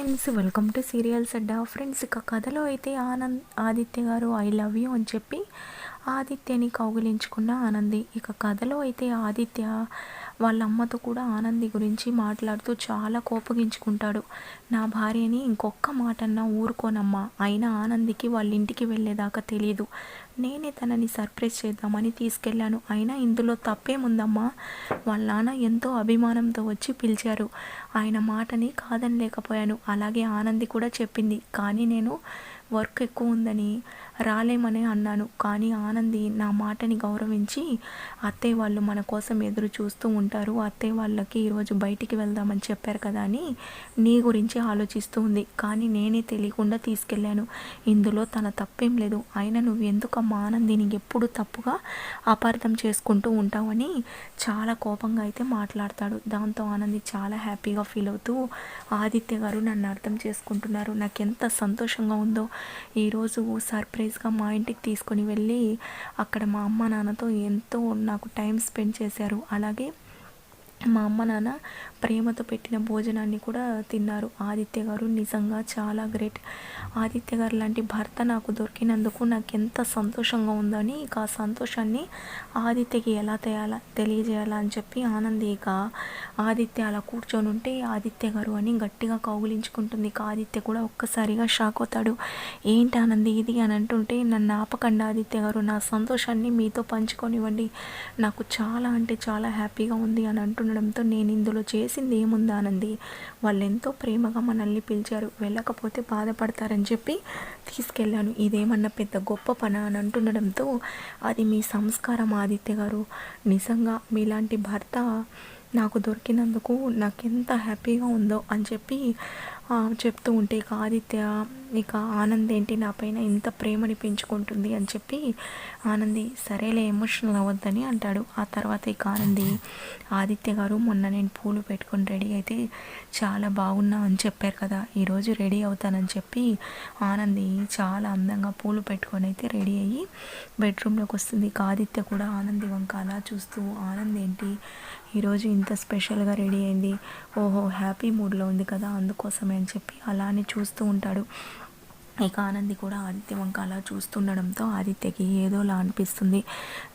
Friends welcome to serials Adda friends ఇక కథలో అయితే ఆనంద్ ఆదిత్య గారు ఐ లవ్ యూ అని చెప్పి ఆదిత్యని కౌగిలించుకున్న ఆనంది. ఇక కథలో అయితే ఆదిత్య వాళ్ళ అమ్మతో కూడా ఆనంది గురించి మాట్లాడుతూ చాలా కోపగించుకుంటాడు. నా భార్యని ఇంకొక మాటన్నా ఊరుకోనమ్మా. అయినా ఆనందికి వాళ్ళ ఇంటికి వెళ్ళేదాకా తెలియదు నేనే తనని సర్ప్రైజ్ చేద్దామని తీసుకెళ్ళాను. అయినా ఇందులో తప్పేముందమ్మా? వాళ్ళ నాన్న ఎంతో అభిమానంతో వచ్చి పిలిచారు. ఆయన మాటని కాదనలేకపోయాను. అలాగే ఆనంది కూడా చెప్పింది. కానీ నేను వర్క్ ఎక్కువ ఉందని రాలేమని అన్నాను. కానీ ఆనంది నా మాటని గౌరవించి అత్తయ్య వాళ్ళు మన కోసం ఎదురు చూస్తూ ఉంటారు. అత్తయ్య వాళ్ళకి ఈరోజు బయటికి వెళ్దామని చెప్పారు కదా అని నీ గురించి ఆలోచిస్తూ ఉంది. కానీ నేనే తెలియకుండా తీసుకెళ్ళాను. ఇందులో తన తప్పేం లేదు. అయినా నువ్వు ఎందుకమ్మా ఆనందిని ఎప్పుడు తప్పుగా అపార్థం చేసుకుంటూ ఉంటావని చాలా కోపంగా అయితే మాట్లాడతాడు. దాంతో ఆనంది చాలా హ్యాపీగా ఫీల్ అవుతూ ఆదిత్య గారు నన్ను అర్థం చేసుకుంటున్నారు. నాకు ఎంత సంతోషంగా ఉందో ఈరోజు సర్ప్రైజ్గా మా ఇంటికి తీసుకొని వెళ్ళి అక్కడ మా అమ్మ నాన్నతో ఎంతో నాకు టైం స్పెండ్ చేశారు. అలాగే మా అమ్మ నాన్న ప్రేమతో పెట్టిన భోజనాన్ని కూడా తిన్నారు. ఆదిత్య గారు నిజంగా చాలా గ్రేట్. ఆదిత్య గారు లాంటి భర్త నాకు దొరికినందుకు నాకు ఎంత సంతోషంగా ఉందని ఇక ఆ సంతోషాన్ని ఆదిత్యకి ఎలా తేయాలా తెలియజేయాలా అని చెప్పి ఆనంది ఇక ఆదిత్య అలా కూర్చొని ఉంటే ఆదిత్య గారు అని గట్టిగా కౌగులించుకుంటుంది. ఇక ఆదిత్య కూడా ఒక్కసారిగా షాక్ అవుతాడు. ఏంటి ఆనంది ఇది? అని అంటుంటే నన్ను ఆపకండి ఆదిత్య గారు నా సంతోషాన్ని మీతో పంచుకొనివ్వండి. నాకు చాలా అంటే చాలా హ్యాపీగా ఉంది అని అంటున్నాడు. ఉండడంతో నేను ఇందులో చేసింది ఏముందా అనంది వాళ్ళు ఎంతో ప్రేమగా మనల్ని పిలిచారు. వెళ్ళకపోతే బాధపడతారని చెప్పి తీసుకెళ్ళాను. ఇదేమన్నా పెద్ద గొప్ప పన అని అంటుండడంతో అది మీ సంస్కారం ఆదిత్య గారు. నిజంగా మీలాంటి భర్త నాకు దొరికినందుకు నాకు ఎంత హ్యాపీగా ఉందో అని చెప్పి చెప్తూ ఉంటే ఇక ఆదిత్య ఇక ఆనంద్ ఏంటి? నా పైన ఇంత ప్రేమని పెంచుకుంటుంది అని చెప్పి ఆనంది సరేలే ఎమోషనల్ అవ్వద్దని అంటాడు. ఆ తర్వాత ఇక ఆనంది ఆదిత్య గారు మొన్న నేను పూలు పెట్టుకొని రెడీ అయితే చాలా బాగున్నా అని చెప్పారు కదా. ఈరోజు రెడీ అవుతానని చెప్పి ఆనంది చాలా అందంగా పూలు పెట్టుకొని అయితే రెడీ అయ్యి బెడ్రూమ్లోకి వస్తుంది. ఇక ఆదిత్య కూడా ఆనంది వంక అలా చూస్తూ ఆనంద్ ఏంటి? ఈరోజు ఇంత స్పెషల్గా రెడీ అయింది. ఓహో హ్యాపీ మూడ్లో ఉంది కదా అందుకోసమే అని చెప్పి అలానే చూస్తూ ఉంటాడు. ఇక ఆనంది కూడా ఆదిత్య వంక అలా చూస్తుండడంతో ఆదిత్యకి ఏదోలా అనిపిస్తుంది.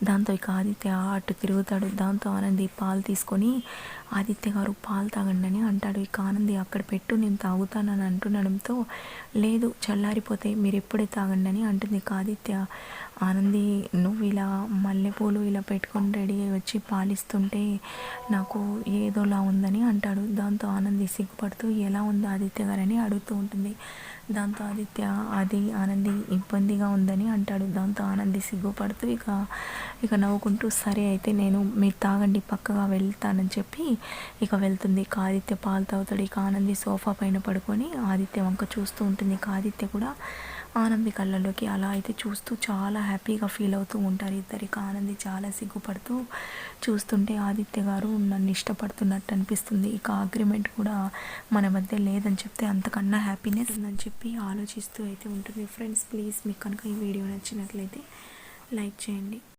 దాంతో ఇక ఆదిత్య అటు తిరుగుతాడు. దాంతో ఆనంది పాలు తీసుకొని ఆదిత్య గారు పాలు తాగండి అని అంటాడు. ఇక ఆనంది అక్కడ పెట్టు నేను తాగుతానని అంటుండడంతో లేదు చల్లారిపోతే మీరు ఎప్పుడే తాగండి అని అంటుంది. ఇక ఆదిత్య ఆనంది నువ్వు ఇలా మల్లెపూలు ఇలా పెట్టుకొని రెడీ వచ్చి పాలిస్తుంటే నాకు ఏదోలా ఉందని అంటాడు. దాంతో ఆనంది సిగ్గుపడుతూ ఎలా ఉందో ఆదిత్య గారని అడుగుతూ ఉంటుంది. దాంతో ఆదిత్య అది ఆనంది ఇబ్బందిగా ఉందని అంటాడు. దాంతో ఆనంది సిగ్గుపడుతూ ఇక ఇక నవ్వుకుంటూ సరే అయితే నేను మీరు తాగండి పక్కగా వెళ్తానని చెప్పి ఇక వెళ్తుంది. ఇక ఆదిత్య పాలు తాగుతాడు. ఇక ఆనంది సోఫా పైన పడుకొని ఆదిత్య వంక చూస్తూ ఉంటుంది. ఇక ఆదిత్య కూడా ఆనంది కళ్ళలోకి అలా అయితే చూస్తూ చాలా హ్యాపీగా ఫీల్ అవుతూ ఉంటారు ఇద్దరికి. ఆనంది చాలా సిగ్గుపడుతూ చూస్తుంటే ఆదిత్య గారు నన్ను ఇష్టపడుతున్నట్టు అనిపిస్తుంది. ఇక అగ్రిమెంట్ కూడా మన మధ్య లేదని చెప్తే అంతకన్నా హ్యాపీనెస్ ఉందని చెప్పి ఆలోచిస్తూ అయితే ఉంటుంది. ఫ్రెండ్స్ ప్లీజ్ మీకు కనుక ఈ వీడియో నచ్చినట్లయితే లైక్ చేయండి.